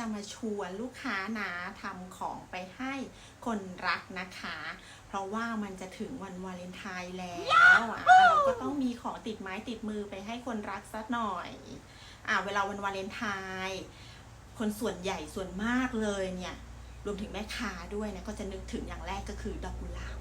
จะมาชวนลูกค้านะทำของไปให้คนรักนะคะ เพราะว่ามันจะถึงวันวาเลนไทน์แล้วอะเราก็ต้องมีของติดไม้ติดมือไปให้คนรักสักหน่อยอะเวลาวันวาเลนไทน์คนส่วนใหญ่ส่วนมากเลยเนี่ยรวมถึงแม่ค้าด้วยนะก็จะนึกถึงอย่างแรกก็คือดอกกุหลาบ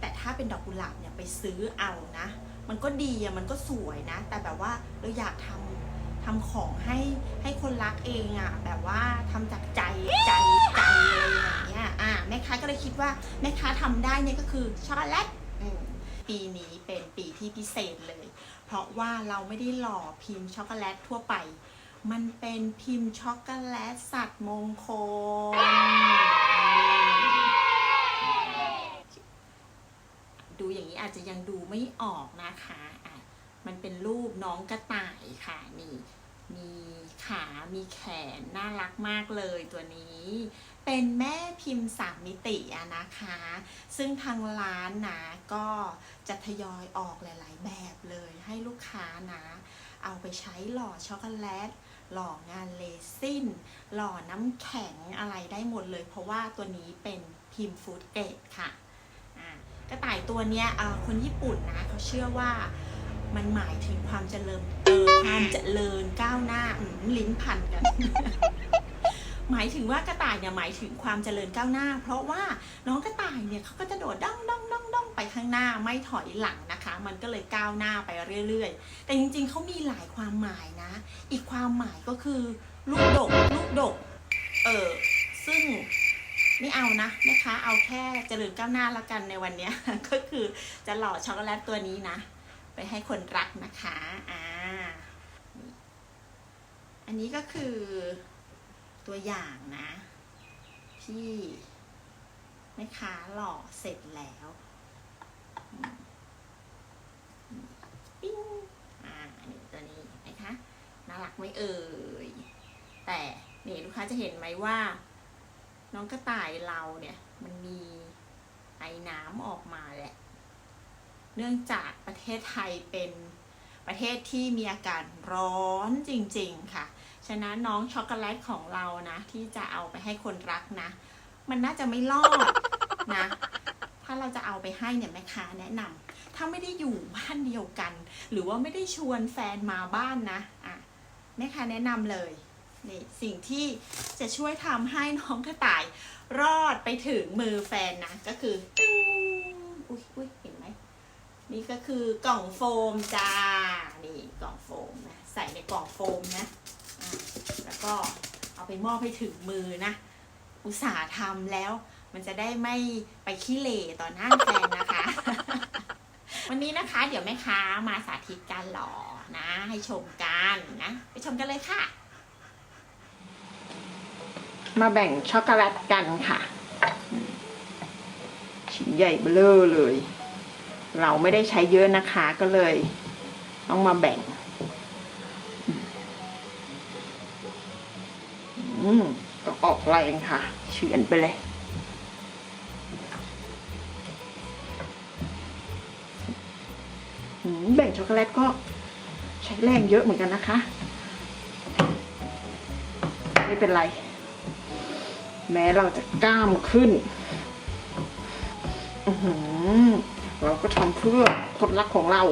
แต่ถ้าเป็นดอกกุหลาบเนี่ยไปซื้อเอานะ มันก็ดีอะมันก็สวยนะ แต่แบบว่าเราอยากทำ ทำของให้ให้คนรักเองอะแบบว่าทำจากใจใจใจเลยอย่างเงี้ยอะแม่ค้าก็เลยคิดว่าแม่ค้าทำได้เนี่ยก็คือช็อกโกแลตอืมปีนี้เป็นปีที่พิเศษเลย เพราะว่าเราไม่ได้หล่อพิมพ์ช็อกโกแลตทั่วไป มันเป็นพิมพ์ช็อกโกแลตสัตว์มงคลดูอย่างนี้อาจจะยังดูไม่ออกนะคะอะ มันเป็นรูปน้องกระต่ายค่ะนี่มีขามีแขนน่ารักมากเลยตัวนี้ เป็นแม่พิมพ์สามมิติอะนะคะ ซึ่งทางร้านนะก็จะทยอยออกหลาย ๆ แบบเลยให้ลูกค้านะ เอาไปใช้หล่อช็อกโกแลตหล่องานเลซินหล่อน้ำแข็งอะไรได้หมดเลย เพราะว่าตัวนี้เป็นพิมพ์ฟู้ดเกรดค่ะกระต่ายตัวเนี้ยคนญี่ปุ่นนะเขาเชื่อว่า มันหมายถึงความเจริญเออความเจริญก้าวหน้าลิ้นพันกัน หมายถึงว่ากระต่ายเนี่ยหมายถึงความเจริญก้าวหน้า เพราะว่าน้องกระต่ายเนี่ยเขาก็จะโดดด้องด้องด้องด้องไปข้างหน้าไม่ถอยหลังนะคะ มันก็เลยก้าวหน้าไปเรื่อย ๆ แต่จริงๆเขามีหลายความหมายนะ อีกความหมายก็คือลูกดกลูกดกเออซึ่งไม่เอานะนะคะ เอาแค่เจริญก้าวหน้าละกันในวันนี้ก็คือจะหล่อช็อกโกแลตตัวนี้นะ ไปให้คนรักนะคะอ่าอันนี้ก็คือตัวอย่างนะ ที่แม่ค้าหล่อเสร็จแล้วอืมปิ้งอ่านี่ตัวนี้นไหมคะน่ารักไหมเอ่ยแต่นี่ลูกค้าจะเห็นไหมว่า น้องกระต่ายเราเนี่ย มันมีไอ้น้ำออกมาแหละ เนื่องจากประเทศไทยเป็นประเทศที่มีอากาศร้อนจริงๆค่ะ ฉะนั้นน้องช็อกโกแลตของเรานะ ที่จะเอาไปให้คนรักนะ มันน่าจะไม่รอดนะ ถ้าเราจะเอาไปให้เนี่ยแม่ค้าแนะนำถ้าไม่ได้อยู่บ้านเดียวกัน หรือว่าไม่ได้ชวนแฟนมาบ้านนะอะแม่ค้าแนะนำเลยนี่สิ่งที่จะช่วยทำให้น้องกระต่ายรอดไปถึงมือแฟนนะ ก็คือตึ้งอุ้ยอุ้ยเห็น นี่ก็คือกล่องโฟมจ้า นี่กล่องโฟมนะ ใส่ในกล่องโฟมนะะแล้วก็เอาไปมอบให้ถึงมือนะ อุตส่าห์ทำแล้ว มันจะได้ไม่ไปขี้เหร่ต่อหน้าแฟนนะคะ วันนี้นะคะเดี๋ยวแม่ค้ามาสาธิตการหล่อนะ ให้ชมกันนะ ไปชมกันเลยค่ะ มาแบ่งช็อกโกแลตกันค่ะ ชิ้นใหญ่เบ้อเลย เราไม่ได้ใช้เยอะนะคะก็เลย ต้องมาแบ่ง อืมก็ออกแรงค่ะ เฉือนไปเลย แบ่งช็อกโกแลตก็ใช้แรงเยอะเหมือนกันนะคะ ไม่เป็นไร แม้เราจะกล้ามขึ้น อือหือ เราก็ทำเพื่อคนรักของเรา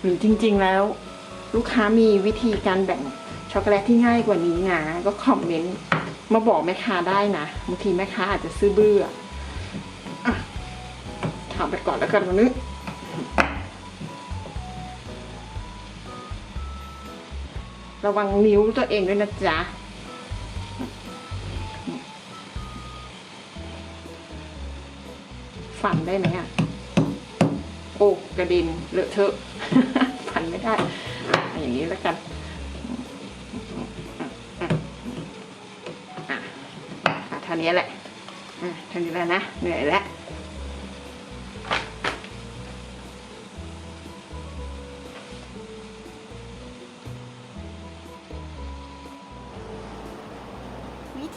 หรือจริงๆแล้ว ลูกค้ามีวิธีการแบ่งช็อกโกแลตที่ง่ายกว่านี้นะ ก็คอมเมนต์มาบอกแม่ค้าได้นะบางทีแม่ค้าอาจจะซื้อเบื่ออะทำไปก่อนแล้วกันวันนี้ระวังนิ้วตัวเองด้วยนะจ๊ะ ฝันได้ไหมอะ โอ้กระเด็นเลอะเทอะฝันไม่ได้ อย่างนี้แล้วกันอะท่านี้แหละอะท่านี้แล้วนะ เหนื่อยแล้ว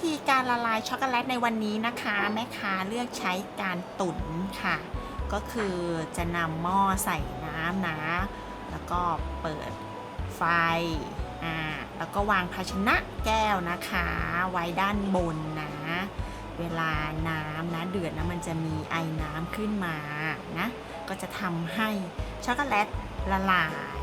ธีการละลายช็อกโกแลตในวันนี้นะคะ แม่ค้าเลือกใช้การตุ๋นค่ะ ก็คือจะนำหม้อใส่น้ำนะแล้วก็เปิดไฟอ่าแล้วก็วางภาชนะแก้วนะคะ ไว้ด้านบนนะ เวลาน้ำนะเดือดนะมันจะมีไอน้ำขึ้นมานะก็จะทำให้ช็อกโกแลตละลาย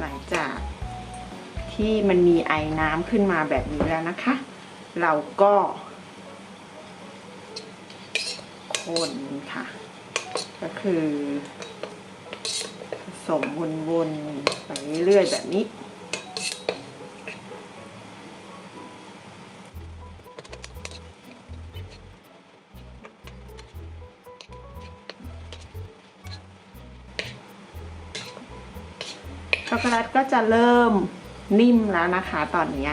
หลังจากที่มันมีไอน้ำขึ้นมาแบบนี้แล้วนะคะ เราก็ คนค่ะ ก็คือ ผสมวนๆไปเรื่อยๆแบบนี้ ช็อกโกแลตก็จะเริ่มนิ่มแล้วนะคะตอนนี้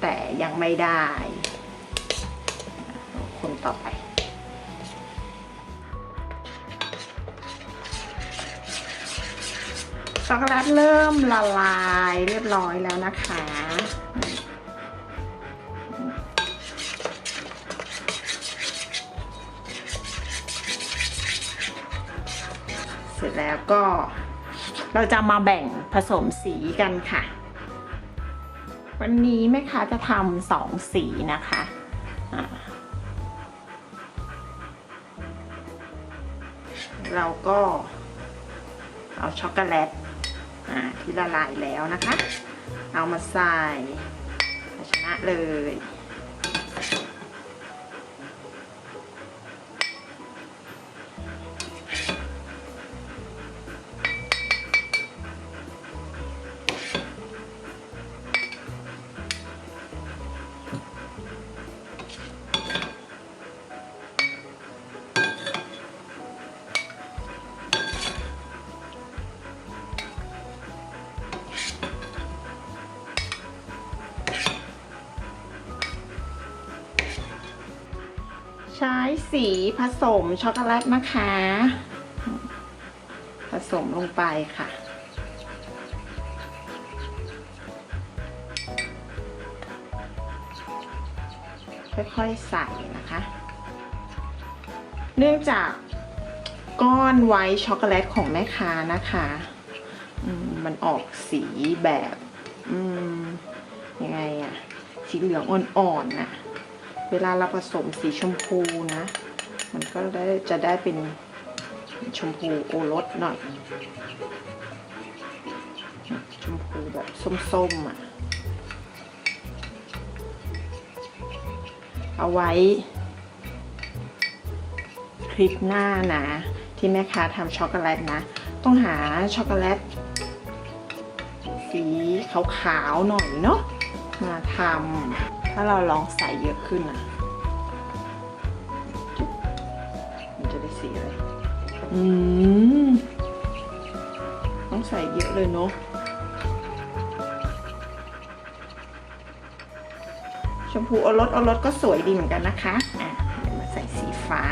แต่ยังไม่ได้คนต่อไป ช็อกโกแลตเริ่มละลายเรียบร้อยแล้วนะคะเสร็จแล้วก็ เราจะมาแบ่งผสมสีกันค่ะ วันนี้แม่ค้าจะทำสองสีนะคะเราก็เอาช็อกโกแลตที่ละลายแล้วนะคะ เอามาใส่ภาชนะเลย สีผสมช็อกโกแลตนะคะ ผสมลงไปค่ะ ค่อยๆใส่นะคะ เนื่องจากก้อนไวท์ช็อกโกแลตของแม่ค้านะคะมมันออกสีแบบยังไงอะสีเหลืองอ่อนๆน่ะ เวลาเราผสมสีชมพูนะ มันก็ได้จะได้เป็นชมพูโอรสหน่อย ชมพูแบบส้มๆอะ เอาไว้ คลิปหน้านะ ที่แม่ค้าทำช็อกโกแลตนะ ต้องหาช็อกโกแลต สีขาวๆหน่อยเนาะมาทำ ถ้าเราลองใส่เยอะขึ้นอะมันจะได้สีอะไรอืมต้องใส่เยอะเลยเนาะชมพูโอรสโอรสก็สวยดีเหมือนกันนะคะ อะเดี๋ยวมาใส่สีฟ้า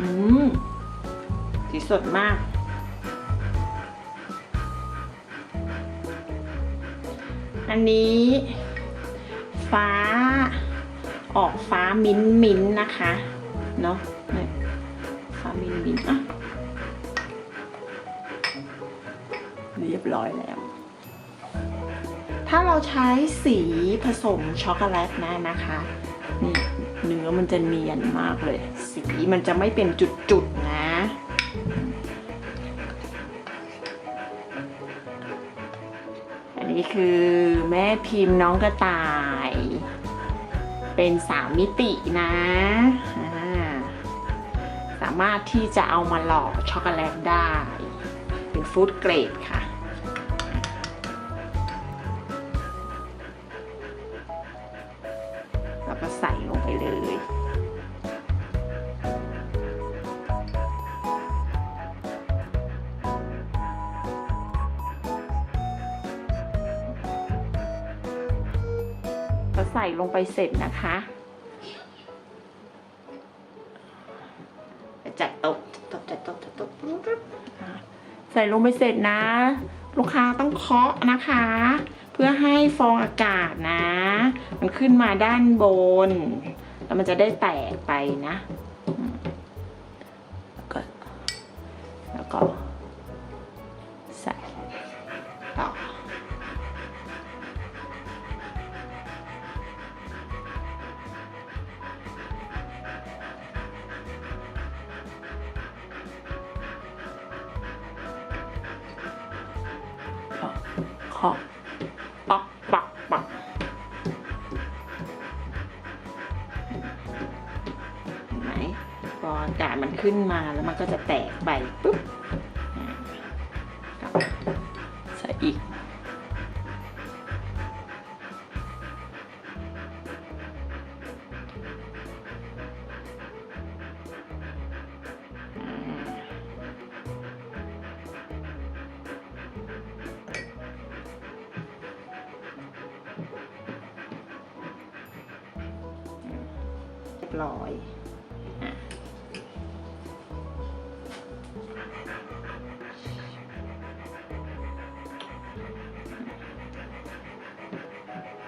อืม สีสดมาก อันนี้ ฟ้า ออกฟ้ามิ้นมิ้นนะคะ เนาะฟ้ามิ้นมิ้นอะเรียบร้อยแล้ว ถ้าเราใช้สีผสมช็อกโกแลตนะนะคะ นี่เนื้อมันจะเนียนมากเลย สีมันจะไม่เป็นจุดๆ นี้คือแม่พิมพ์น้องกระต่าย เป็นสามมิตินะสามารถที่จะเอามาหลอกช็อกโกแลตได้ เป็นฟู้ดเกรดค่ะแล้วก็ใส่ลงไปเลย ส่ลงไปเสร็จนะคะจัดโต๊ะจัดโต๊ะจัดโต๊ะจัดโต๊ะใส่ลงไปเสร็จนะ ลูกค้าต้องเคาะนะคะ เพื่อให้ฟองอากาศนะ มันขึ้นมาด้านบน แล้วมันจะได้แตกไปนะ แล้วก็แล้วก็ ออากาศมันขึ้นมาแล้วมันก็จะแตกไปปุ๊บ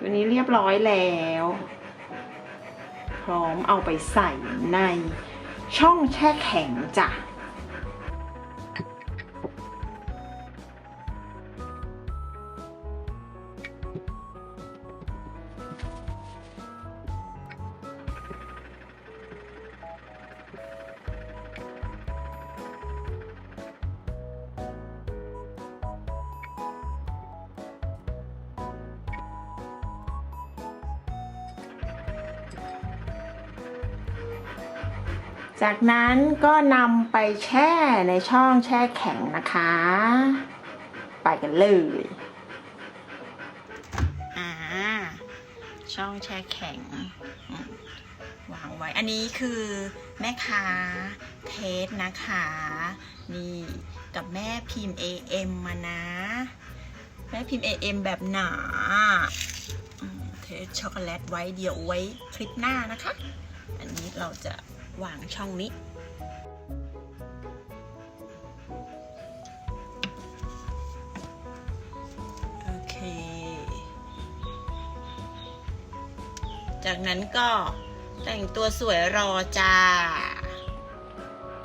ตัวนี้เรียบร้อยแล้ว พร้อมเอาไปใส่ในช่องแช่แข็งจ้ะ จากนั้นก็นำไปแช่ในช่องแช่แข็งนะคะ ไปกันเลยอ่าช่องแช่แข็งวางไว้ อันนี้คือแม่ค้าเทสนะคะ นี่กับแม่พิมพ์ AM มานะ แม่พิมพ์ AM แบบหนาเทสช็อกโกแลตไว้เดี๋ยวไว้คลิปหน้านะคะ อันนี้เราจะ วางช่องนี้ โอเค จากนั้นก็แต่งตัวสวยรอจ้า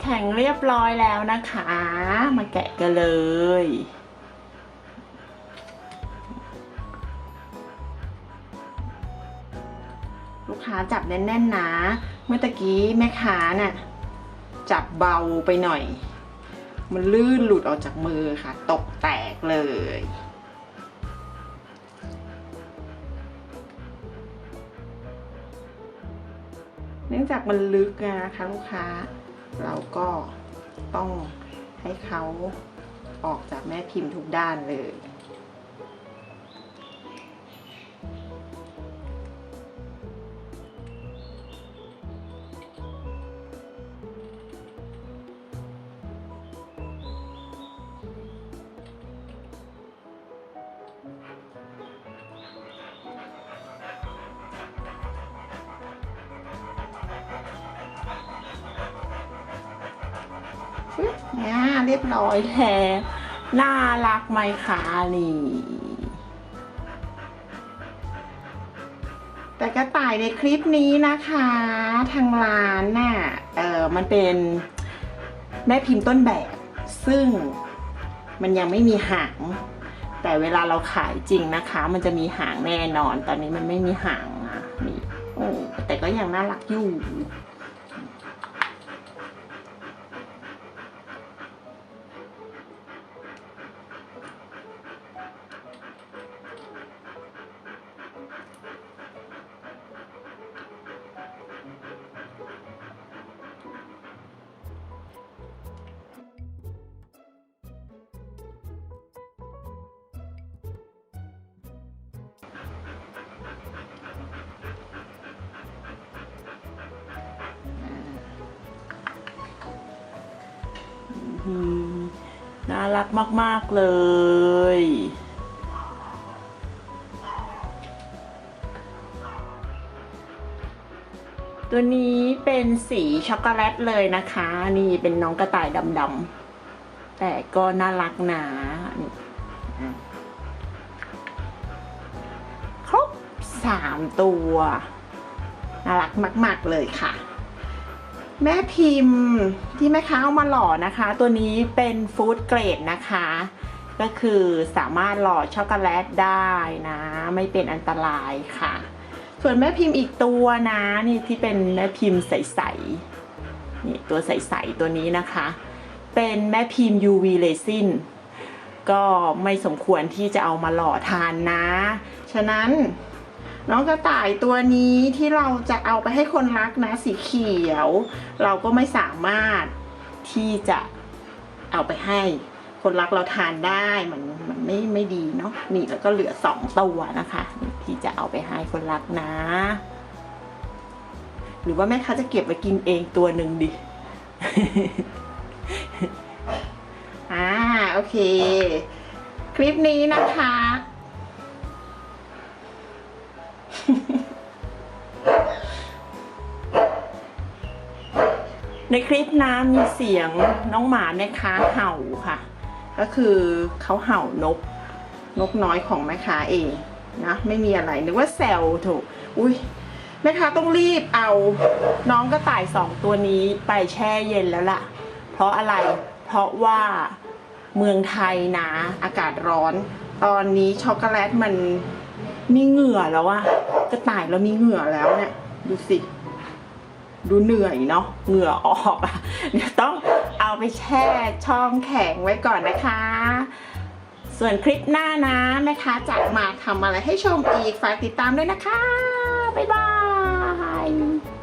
แข่งเรียบร้อยแล้วนะคะ มาแกะกันเลยลูกค้าจับแน่นๆนะ เมื่อตะกี้แม่ค้าน่ะจับเบาไปหน่อย มันลื่นหลุดออกจากมือค่ะ ตกแตกเลย เนื่องจากมันลึกนะคะลูกค้า เราก็ต้องให้เขาออกจากแม่พิมพ์ทุกด้านเลย ปึ๊บเนี่ยเรียบร้อยแล้วน่ารักไหมคะนี่ แต่กระต่ายในคลิปนี้นะคะ ทางร้านน่ะเออมันเป็นแม่พิมพ์ต้นแบบ ซึ่งมันยังไม่มีหาง แต่เวลาเราขายจริงนะคะ มันจะมีหางแน่นอน ตอนนี้มันไม่มีหางนะนี่โอ้แต่ก็ยังน่ารักอยู่ น่ารักมาก ๆ เลย ตัวนี้เป็นสีช็อกโกแลตเลยนะคะ นี่เป็นน้องกระต่ายดำๆ แต่ก็น่ารักนะครบสามตัว น่ารักมาก ๆ เลยค่ะ แม่พิมพ์ที่แม่ค้าเอามาหล่อนะคะ ตัวนี้เป็นฟู้ดเกรดนะคะ ก็คือสามารถหล่อช็อกโกแลตได้นะ ไม่เป็นอันตรายค่ะ ส่วนแม่พิมพ์อีกตัวนะนี่ที่เป็นแม่พิมพ์ใสๆนี่ตัวใสๆตัวนี้นะคะ เป็นแม่พิมพ์ UV resin ก็ไม่สมควรที่จะเอามาหล่อทานนะ ฉะนั้น น้องกระต่ายตัวนี้ที่เราจะเอาไปให้คนรักนะสีเขียว เราก็ไม่สามารถที่จะเอาไปให้คนรักเราทานได้มันมันไม่ไม่ดีเนาะนี่แล้วก็เหลือสองตัวนะคะ ที่จะเอาไปให้คนรักนะ หรือว่าแม่ค้าจะเก็บไว้กินเองตัวหนึ่งดิอ่าโอเค คลิปนี้นะคะ ในคลิปนะมีเสียงน้องหมาแม่ค้าเห่าค่ะ ก็คือเขาเห่านก นกน้อยของแม่ค้าเองนะไม่มีอะไรนึกว่าแซวถูกอุ้ยแม่ค้าต้องรีบเอาน้องกระต่ายสองตัวนี้ไปแช่เย็นแล้วล่ะ เพราะอะไรเพราะว่าเมืองไทยนะอากาศร้อน ตอนนี้ช็อกโกแลตมันมีเหงื่อแล้วอะกระต่ายเรามีเหงื่อแล้วเนี่ยดูสิ ดูเหนื่อยเนาะเหงื่อออกอะเดี๋ยวต้องเอาไปแช่ช่องแข็งไว้ก่อนนะคะ ส่วนคลิปหน้านะแม่ค้าจะมาทำอะไรให้ชมอีกฝากติดตามด้วยนะคะ บ๊ายบาย